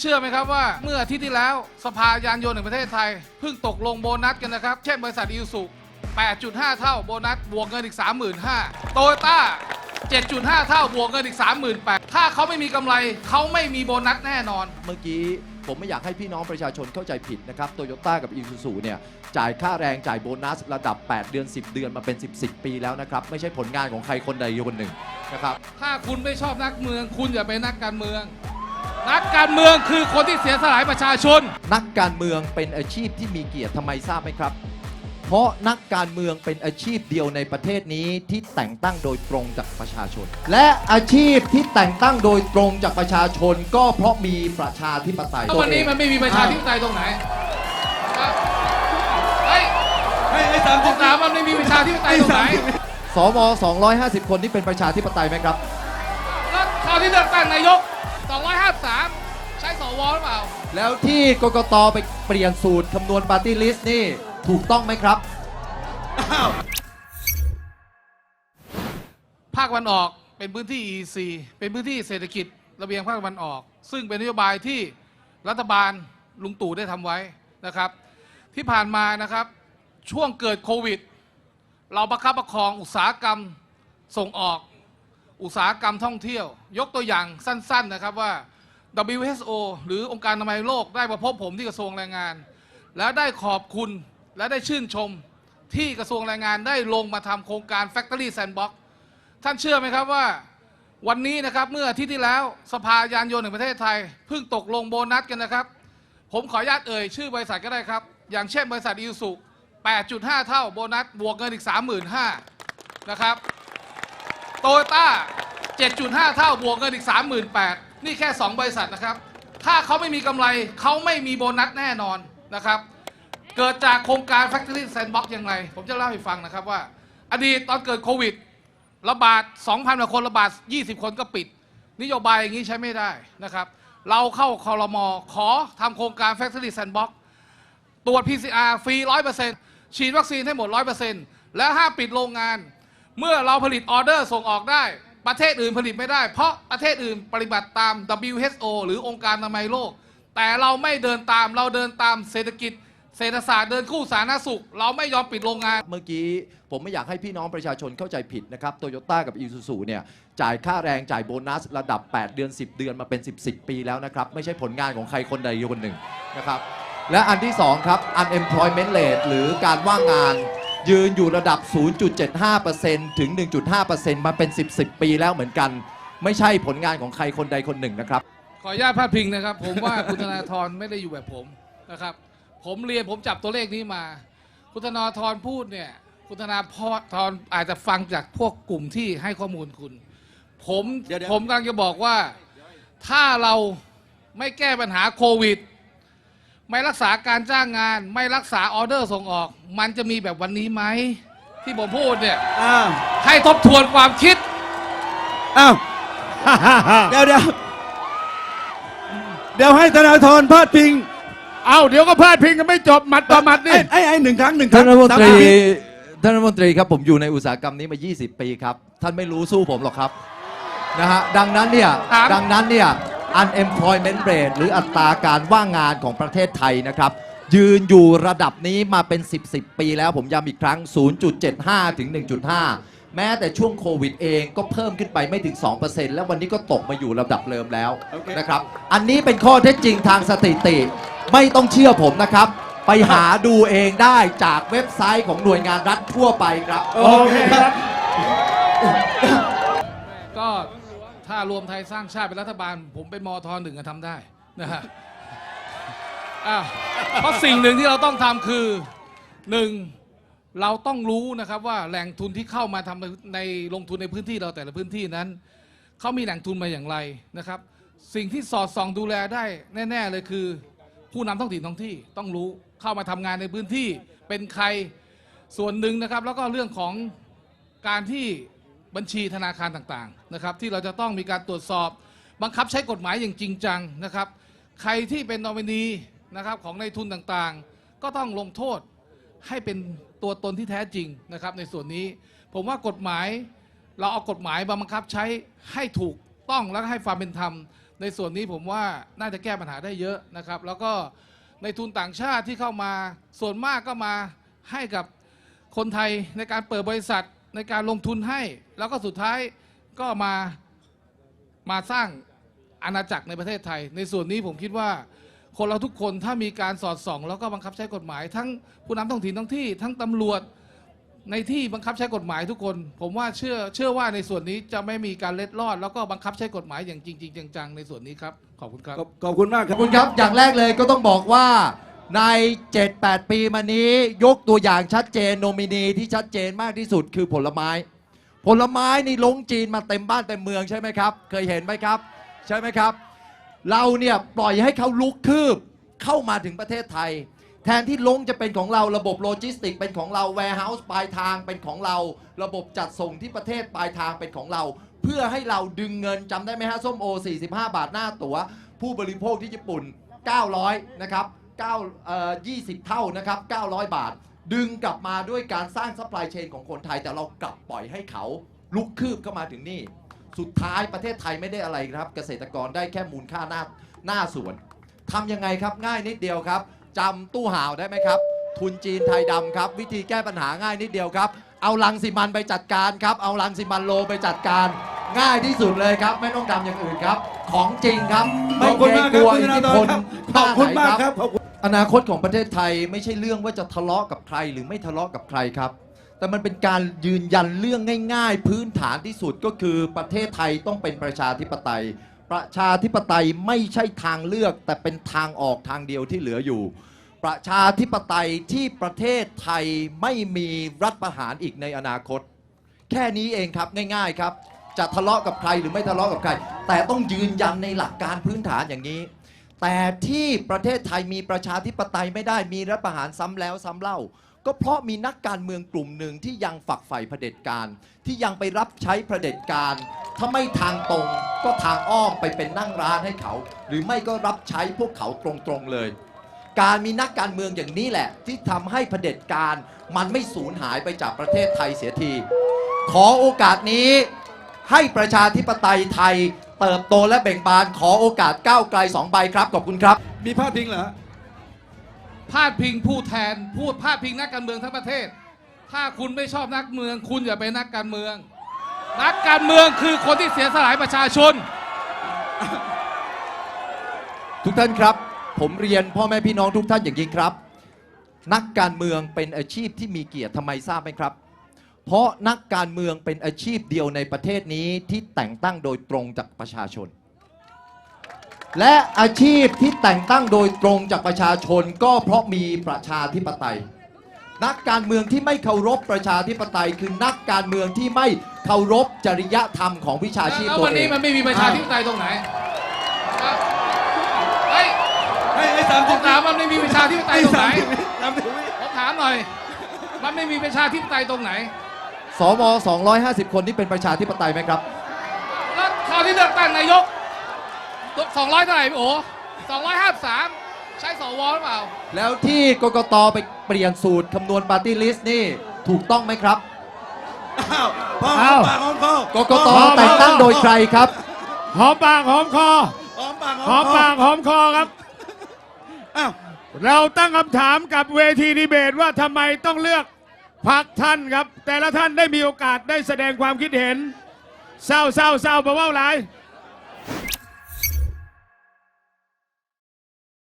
เชื่อไหมครับว่าเมื่ออาทิตย์ที่แล้วสภายานยนต์แห่งประเทศไทยเพิ่งตกลงโบนัสกันนะครับ เช่นบริษัทอิวสุ8.5 เท่าโบนัสบวกเงินอีก 35,000โตโยต้า7.5 เท่าบวกเงินอีก 38,000ถ้าเขาไม่มีกำไรเขาไม่มีโบนัสแน่นอน เมื่อกี้ผมไม่อยากให้พี่น้องประชาชนเข้าใจผิดนะครับโตโยต้ากับอีซูซูเนี่ยจ่ายค่าแรงจ่ายโบนัสระดับ 8 เดือน 10 เดือนมาเป็น 10 10 ปีแล้วนะครับ ไม่ใช่ผลงานของใครคนใดคนหนึ่งนะครับ ถ้าคุณไม่ชอบนักเมือง คุณอย่าเป็นนักการเมือง นักการเมืองคือคนที่เสียสละให้ประชาชน นักการเมืองเป็นอาชีพที่มีเกียรติทำไมทราบไหมครับ เพราะนักการเมืองเป็นอาชีพเดียวในประเทศนี้ที่แต่งตั้งโดยตรงจากประชาชน และอาชีพที่แต่งตั้งโดยตรงจากประชาชน ก็เพราะมีประชาธิปไตยแล้ววันนี้มันไม่มีประชาธิปไตยตรงไหนครับเฮ้ยให้ให้สามผสิบมถามว่าไม่มีประชาธิปไตยตรงไหนสว250 คนที่เป็นประชาธิปไตยไหมครับแล้วคราวที่เลือกตั้งนายก 253 ใช้สวหรือเปล่า แล้วที่กกตไปเปลี่ยนสูตรคำนวณปาร์ตี้ลิสต์นี่ถูกต้องไหมครับอ้าวภาคตะวันออกเป็นพื้นที่ EEC เป็นพื้นที่เศรษฐกิจระเบียงภาคตะวันออก ซึ่งเป็นนโยบายที่รัฐบาลลุงตู่ได้ทำไว้นะครับ ที่ผ่านมานะครับ ช่วงเกิดโควิด เราประคับประคองอุตสาหกรรมส่งออก อุตสาหกรรมท่องเที่ยว ยกตัวอย่างสั้นๆนะครับว่า WHO หรือองค์การอนามัยโลกได้มาพบผมที่กระทรวงแรงงาน แล้วได้ขอบคุณและได้ชื่นชมที่กระทรวงแรงงานได้ลงมาทำโครงการ Factory Sandbox ท่านเชื่อไหมครับว่าวันนี้นะครับเมื่ออาทิตย์ที่แล้วสภายานยนต์แห่งประเทศไทยเพิ่งตกลงโบนัสกันนะครับ ผมขออนุญาตเอ่ยชื่อบริษัทก็ได้ครับ อย่างเช่นบริษัทอิวสุ8.5 เท่าโบนัสบวกเงินอีก 35,000นะครับ โตโยต้า 7.5 เท่าบวกเงินอีก 38,000 นี่แค่ 2 บริษัทนะครับ ถ้าเขาไม่มีกำไรเขาไม่มีโบนัสแน่นอนนะครับ เกิดจากโครงการ Factory Sandbox อย่างไร ผมจะเล่าให้ฟังนะครับว่า อดีตตอนเกิดโควิด ระบาด 2,000กว่าคนระบาด 20 คนก็ปิด นโยบายอย่างนี้ใช้ไม่ได้นะครับ เราเข้าคอรมอขอทำโครงการ Factory Sandbox ตรวจ PCR ฟรี 100%ฉีดวัคซีนให้หมด 100%และห้ามปิดโรงงาน เมื่อเราผลิตออเดอร์ส่งออกได้ ประเทศอื่นผลิตไม่ได้ เพราะประเทศอื่นปฏิบัติตาม WHO หรือองค์การอนามัยโลก แต่เราไม่เดินตามเราเดินตามเศรษฐกิจ เศรษฐศาสตร์เดินคู่สาธารณสุข เราไม่ยอมปิดโรงงาน เมื่อกี้ผมไม่อยากให้พี่น้องประชาชนเข้าใจผิดนะครับโตโยต้ากับอีซูซูเนี่ยจ่ายค่าแรงจ่ายโบนัส ระดับ 8 เดือน 10 เดือนมาเป็น 10 10 ปีแล้วนะครับ ไม่ใช่ผลงานของใครคนใดคนหนึ่งนะครับและอันที่ 2 ครับ unemployment rate หรือการว่างงาน ยืนอยู่ระดับ 0.75%ถึง 1.5%มาเป็น 10 10 ปีแล้วเหมือนกัน ไม่ใช่ผลงานของใครคนใดคนหนึ่งนะครับ ขออนุญาตพาดพิงนะครับ ผมว่าคุณธนาธรไม่ได้อยู่แบบผมนะครับ ผมเรียนผมจับตัวเลขนี้มา คุณธนาธรพูดเนี่ยคุณธนาธรอาจจะฟังจากพวกกลุ่มที่ให้ข้อมูลคุณ ผมเดี๋ยวๆ ผมกำลังจะบอกว่า ถ้าเราไม่แก้ปัญหาโควิด ไม่รักษาการจ้างงาน ไม่รักษาออเดอร์ส่งออก มันจะมีแบบวันนี้ไหม ที่ผมพูดเนี่ยอ้าวให้ทบทวนความคิด อ้าวเดี๋ยวเดี๋ยวเดี๋ยวให้ธนาธรพาดพิงเอาเดี๋ยวก็พลาดพิงกันไม่จบหมัดต่อหมัดนี่ ไอ้ไอ้ไอ้หนึ่งครั้งหนึ่งครั้ท่างนรัฐมนตรีสาสิบท่านรัฐมนตรีครับผมอยู่ในอุตสาหกรรมนี้มา 20 ปีครับ ท่านไม่รู้สู้ผมหรอกครับนะฮะดังนั้นเนี่ยครับดังนั้นเนี่ย unemployment rate หรืออัตราการว่างงานของประเทศไทยนะครับ ยืนอยู่ระดับนี้มาเป็น 10 10 ปีแล้วผมย้ำอีกครั้ง 0.75 ถึง 1.5 แม้แต่ช่วงโควิดเองก็เพิ่มขึ้นไปไม่ถึง 2%แล้ววันนี้ก็ตกมาอยู่ระดับเดิมแล้วโอเคนะครับ อันนี้เป็นข้อเท็จจริงทางสถิติ ไม่ต้องเชื่อผมนะครับ ไปหาดูเองได้จากเว็บไซต์ของหน่วยงานรัฐทั่วไปครับ โอเคครับก็ ถ้ารวมไทยสร้างชาติเป็นรัฐบาล ผมเป็นมทหนึ่งก็ทำได้นะฮะอะเพราะสิ่งหนึ่งที่เราต้องทำคือหนึ่งเราต้องรู้นะครับว่าแหล่งทุนที่เข้ามาทำในลงทุนในพื้นที่เราแต่ละพื้นที่นั้นเขามีแหล่งทุนมาอย่างไรนะครับ สิ่งที่สอดส่องดูแลได้แน่ ๆ เลยคือ ผู้นำท้องถิ่นท้องที่ต้องรู้เข้ามาทำงานในพื้นที่เป็นใครส่วนหนึ่งนะครับ แล้วก็เรื่องของการที่ บัญชีธนาคารต่างๆนะครับที่เราจะต้องมีการตรวจสอบ บังคับใช้กฎหมายอย่างจริงจังนะครับ ใครที่เป็นนอมินีนะครับของในทุนต่างๆ ก็ต้องลงโทษให้เป็นตัวตนที่แท้จริงนะครับ ในส่วนนี้ผมว่ากฎหมายเราเอากฎหมายมาบังคับใช้ให้ถูกต้องและให้ความเป็นธรรม ในส่วนนี้ผมว่าน่าจะแก้ปัญหาได้เยอะนะครับ แล้วก็ในทุนต่างชาติที่เข้ามา ส่วนมากก็มาให้กับคนไทยในการเปิดบริษัท ในการลงทุนให้ แล้วก็สุดท้ายก็มามาสร้างอาณาจักรในประเทศไทย ในส่วนนี้ผมคิดว่า คนเราทุกคนถ้ามีการสอดส่อง แล้วก็บังคับใช้กฎหมาย ทั้งผู้นำท้องถิ่นท้องที่ ทั้งตำรวจในที่บังคับใช้กฎหมายทุกคน ผมว่าเชื่อเชื่อว่าในส่วนนี้จะไม่มีการเล็ดลอด แล้วก็บังคับใช้กฎหมายอย่างจริง ๆ จังๆ ในส่วนนี้ครับ ขอบคุณครับ ขอบขอบคุณมากคขรัอบบคุณครับ อย่างแรกเลยก็ต้องบอกว่า ใน 7-8 ปีมานี้ยกตัวอย่างชัดเจนโนมินีที่ชัดเจนมากที่สุดคือผลไม้ ผลไม้นี่ลงจีนมาเต็มบ้านเต็มเมืองใช่ไหมครับ เคยเห็นไหมครับ ใช่ไหมครับ เราเนี่ยปล่อยให้เขาลุกคืบเข้ามาถึงประเทศไทย แทนที่ลงจะเป็นของเราระบบโลจิสติกเป็นของเรา warehouse ปลายทางเป็นของเรา ระบบจัดส่งที่ประเทศปลายทางเป็นของเรา เพื่อให้เราดึงเงินจำได้ไหมฮะส้มโอ 45 บาทหน้าตั๋วผู้บริโภคที่ญี่ปุ่น 900 นะครับ 9เอ่อ20 เท่านะครับ 900 บาท ดึงกลับมาด้วยการสร้างซัพพลายเชนของคนไทย แต่เรากลับปล่อยให้เขาลุกคืบเข้ามาถึงนี่ สุดท้ายประเทศไทยไม่ได้อะไรครับ เกษตรกรได้แค่มูลค่าหน้าหน้าสวนทำยังไงครับง่ายนิดเดียวครับจำตู้ห่าวได้ไหมครับ ทุนจีนไทยดำครับ วิธีแก้ปัญหาง่ายนิดเดียวครับเอาลังสิมันไปจัดการครับ เอาลังสิมันโลไปจัดการ ง่ายที่สุดเลยครับ ไม่ต้องทำอย่างอื่นครับ ของจริงครับขไม่อบคุเกณรงมากกครับลัวคุณธอิทนาธิธรพลครับขอบคุณมากหน้ไหนครับขอบคุณ อนาคตของประเทศไทยไม่ใช่เรื่องว่าจะทะเลาะกับใครหรือไม่ทะเลาะกับใครครับ แต่มันเป็นการยืนยันเรื่องง่าย ๆ พื้นฐานที่สุดก็คือประเทศไทยต้องเป็นประชาธิปไตย ประชาธิปไตยไม่ใช่ทางเลือก แต่เป็นทางออกทางเดียวที่เหลืออยู่ ประชาธิปไตยที่ประเทศไทยไม่มีรัฐประหารอีกในอนาคต แค่นี้เองครับง่าย ๆครับ จะทะเลาะกับใครหรือไม่ทะเลาะกับใคร แต่ต้องยืนยันในหลักการพื้นฐานอย่างนี้ แต่ที่ประเทศไทยมีประชาธิปไตยไม่ได้มีรัฐประหารซ้ำแล้วซ้ำเล่า ก็เพราะมีนักการเมืองกลุ่มหนึ่งที่ยังฝักใฝ่เผด็จการ ที่ยังไปรับใช้เผด็จการ ถ้าไม่ทางตรงก็ทางอ้อมไปเป็นนั่งร้านให้เขา หรือไม่ก็รับใช้พวกเขาตรงๆเลย การมีนักการเมืองอย่างนี้แหละ ที่ทำให้เผด็จการ มันไม่สูญหายไปจากประเทศไทยเสียที ขอโอกาสนี้ให้ประชาธิปไตยไทย เติบโตและเบ่งบานขอโอกาสก้าวไกลสองใบครับขอบคุณครับ มีพาดพิงเหรอพาดพิงผู้แทน พูดพาดพิงนักการเมืองทั้งประเทศ ถ้าคุณไม่ชอบนักเมือง คุณอย่าเป็นนักการเมือง นักการเมืองคือคนที่เสียสละให้ประชาชน ทุกท่านครับ ผมเรียนพ่อแม่พี่น้องทุกท่านอย่างนี้ครับ นักการเมืองเป็นอาชีพที่มีเกียรติทำไมทราบไหมครับ เพราะนักการเมืองเป็นอาชีพเดียวในประเทศนี้ที่แต่งตั้งโดยตรงจากประชาชน และอาชีพที่แต่งตั้งโดยตรงจากประชาชนก็เพราะมีประชาธิปไตย นักการเมืองที่ไม่เคารพประชาธิปไตย คือนักการเมืองที่ไม่เคารพจริยธรรมของวิชาชีพแล้วตัววันเอนี้งมันไม่มีประชาธิปไตยตรงไหนอะเฮ้ยให้ให้สามผสิบมถามมันไม่มีประชาธิปไตยให้ตรงไหนสามสิบสามสิบวิผมถามหน่อย มันไม่มีประชาธิปไตยตรงไหน สว250 คนที่เป็นประชาธิปไตยไหมครับแล้วคราวที่เลือกตั้งนายกสองร้อยเท่าไหร่พี่โอ้สองร้อยห้าสามใช้สวหรือเปล่า แล้วที่กกตไปเปลี่ยนสูตรคำนวณปาร์ตี้ลิสต์นี่ถูกต้องไหมครับ อ้าวพอหออ้ามวปากหอมคอกกตแต่งตั้งโดยใครครับ หอมปากหอมคอ หอมปากหอมปากหอมคอครับ อ้าว เราตั้งคำถามกับเวทีดีเบตว่าทำไมต้องเลือก พักท่านครับ แต่ละท่านได้มีโอกาสได้แสดงความคิดเห็นเศร้าเศร้าเศร้าเบาๆหลาย